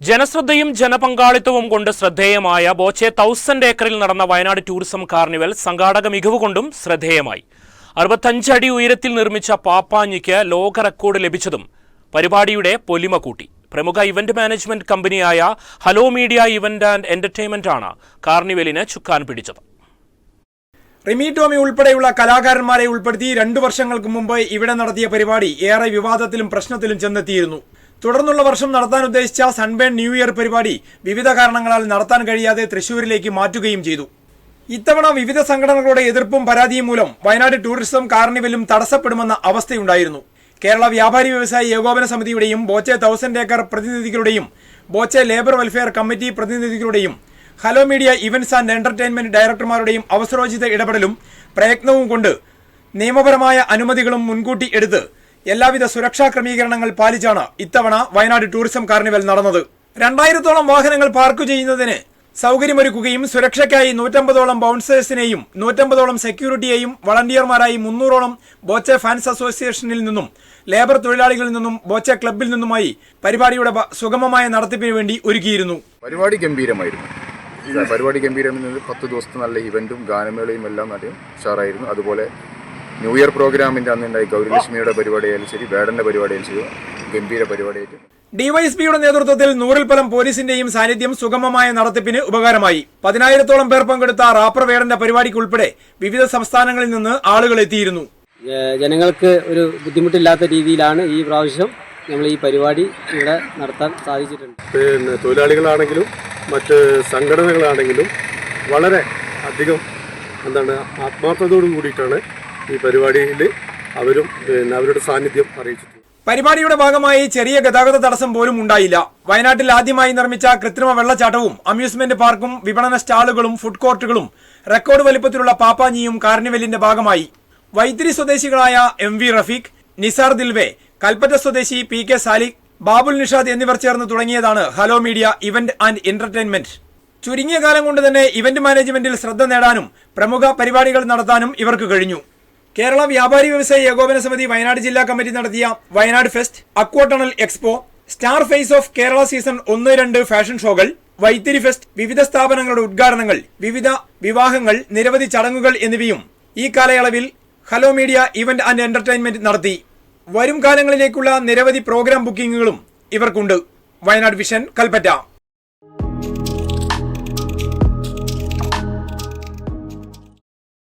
ജനശ്രദ്ധയും ജനപങ്കാളിത്തവും കൊണ്ട് ശ്രദ്ധേയമായ ബോച്ചെ തൗസൻഡ് ഏക്കറിൽ നടന്ന വയനാട് ടൂറിസം കാർണിവൽ സംഘാടക മികവ് കൊണ്ടും ശ്രദ്ധേയമായി. അറുപത്തഞ്ചടി ഉയരത്തിൽ നിർമ്മിച്ച പാപ്പാഞ്ഞിക്ക് ലോക റെക്കോർഡ് ലഭിച്ചതും പരിപാടിയുടെ പൊലിമ കൂട്ടി. പ്രമുഖ ഇവന്റ് മാനേജ്മെന്റ് കമ്പനിയായ hello media event and entertainment ആണ് കാർണിവലിന് ചുക്കാൻ പിടിച്ചത്. റിമി ടോമി ഉൾപ്പെടെയുള്ള കലാകാരന്മാരെ ഉൾപ്പെടുത്തി രണ്ടു വർഷങ്ങൾക്ക് മുമ്പ് ഇവിടെ നടത്തിയ പരിപാടി ഏറെ വിവാദത്തിലും പ്രശ്നത്തിലും ചെന്നെത്തിയിരുന്നു. തുടർന്നുള്ള വർഷം നടത്താൻ ഉദ്ദേശിച്ച സൺബേൺ ന്യൂ ഇയർ പരിപാടി വിവിധ കാരണങ്ങളാൽ നടത്താൻ കഴിയാതെ തൃശൂരിലേക്ക് മാറ്റുകയും ചെയ്തു. ഇത്തവണ വിവിധ സംഘടനകളുടെ എതിർപ്പും പരാതിയും മൂലം വയനാട് ടൂറിസം കാർണിവലും തടസ്സപ്പെടുമെന്ന അവസ്ഥയുണ്ടായിരുന്നു. കേരള വ്യാപാരി വ്യവസായി ഏകോപന സമിതിയുടെയും ബോച്ചെ തൗസൻഡ് ഏക്കർ പ്രതിനിധികളുടെയും Boche labour welfare committee പ്രതിനിധികളുടെയും hello media events and entertainment ഡയറക്ടർമാരുടെയും അവസരോചിത ഇടപെടലും പ്രയത്നവും കൊണ്ട് നിയമപരമായ അനുമതികളും മുൻകൂട്ടി എടുത്ത് എല്ലാവിധ സുരക്ഷാ ക്രമീകരണങ്ങൾ പാലിച്ചാണ് ഇത്തവണ വയനാട് ടൂറിസം കാർണിവൽ നടന്നത്. രണ്ടായിരത്തോളം വാഹനങ്ങൾ പാർക്ക് ചെയ്യുന്നതിന് സൗകര്യമൊരുക്കുകയും സുരക്ഷയ്ക്കായി നൂറ്റമ്പതോളം ബൗൺസേഴ്സിനെയും നൂറ്റമ്പതോളം സെക്യൂരിറ്റിയെയും വളണ്ടിയർമാരായി മുന്നൂറോളം ബോച്ചെ ഫാൻസ് അസോസിയേഷനിൽ നിന്നും ലേബർ തൊഴിലാളികളിൽ നിന്നും ബോച്ചെ ക്ലബിൽ നിന്നുമായി പരിപാടിയുടെ സുഗമമായ നടത്തിപ്പിന് വേണ്ടി ഒരുക്കിയിരുന്നു. പരിപാടി ഗംഭീരമായിരുന്നു. പരിപാടി ഗംഭീരമെന്നത് പത്ത് ദിവസത്തെ നല്ല ഇവന്റും ഗാനമേളയും എല്ലാം നല്ല ഉഷാറായിരുന്നു. അതുപോലെ ന്യൂ ഇയർ പ്രോഗ്രാമിന്റെ അന്നുണ്ടായി ഗൗരിലക്ഷ്മിയുടെ പരിപാടിയായാലും ശരി വേടന്റെ പരിപാടിയായാലും ശരി ഗംഭീര പരിപാടിയായിട്ട്. ഡിവൈഎസ്പിയുടെ നേതൃത്വത്തിൽ നൂറിൽ പരം പോലീസിന്റെയും സാന്നിധ്യം സുഗമമായ നടത്തിപ്പിന് ഉപകാരമായി. പതിനായിരത്തോളം പേർ പങ്കെടുത്ത റാപ്പർ വേടന്റെ പരിപാടിക്കുൾപ്പെടെ വിവിധ സംസ്ഥാനങ്ങളിൽ നിന്ന് ആളുകൾ എത്തിയിരുന്നു. ജനങ്ങൾക്ക് ഒരു ബുദ്ധിമുട്ടില്ലാത്ത രീതിയിലാണ് ഈ പ്രാവശ്യം നമ്മൾ ഈ പരിപാടി ഇവിടെ നടത്താൻ സാധിച്ചിട്ടുണ്ട്. പിന്നെ തൊഴിലാളികളാണെങ്കിലും മറ്റ് സംഘടനകളാണെങ്കിലും വളരെ അധികം എന്താണ് ആത്മാർത്ഥതയോട് കൂടിയിട്ടാണ് ഈ പരിപാടിയിൽ അവരും പിന്നെ അവരുടെ സാന്നിധ്യം അറിയിച്ചിട്ടുണ്ട്. പരിപാടിയുടെ ഭാഗമായി ചെറിയ ഗതാഗത തടസ്സം പോലും ഉണ്ടായില്ല. വയനാട്ടിൽ ആദ്യമായി നിർമ്മിച്ച കൃത്രിമ വെള്ളച്ചാട്ടവും അമ്യൂസ്മെന്റ് പാർക്കും വിപണന സ്റ്റാളുകളും ഫുഡ് കോർട്ടുകളും റെക്കോർഡ് വലിപ്പത്തിലുള്ള പാപ്പാഞ്ഞിയും കാർണിവലിന്റെ ഭാഗമായി. വൈത്തിരി സ്വദേശികളായ എം വി റഫീഖ് നിസാർ ദിൽവേ കൽപ്പറ്റ സ്വദേശി പി കെ സാലിഖ് ബാബുൽ നിഷാദ് എന്നിവർ ചേർന്ന് തുടങ്ങിയതാണ് hello media event and entertainment ചുരുങ്ങിയ കാലം കൊണ്ട് തന്നെ ഇവന്റ് മാനേജ്മെന്റിൽ ശ്രദ്ധ നേടാനും പ്രമുഖ പരിപാടികൾ നടത്താനും ഇവർക്ക് കഴിഞ്ഞു. കേരള വ്യാപാരി വ്യവസായ ഏകോപന സമിതി വയനാട് ജില്ലാ കമ്മിറ്റി നടത്തിയ Wayanad fest aqua tunnel expo star face of Kerala season ഒന്ന് രണ്ട് ഫാഷൻ ഷോകൾ വൈത്തിരി ഫെസ്റ്റ് വിവിധ സ്ഥാപനങ്ങളുടെ ഉദ്ഘാടനങ്ങൾ വിവിധ വിവാഹങ്ങൾ നിരവധി ചടങ്ങുകൾ എന്നിവയും ഈ കാലയളവിൽ hello media event and entertainment നടത്തി. വരും കാലങ്ങളിലേക്കുള്ള നിരവധി പ്രോഗ്രാം ബുക്കിംഗുകളും ഇവർക്കുണ്ട്. വയനാട് വിഷൻ കൽപ്പറ്റ.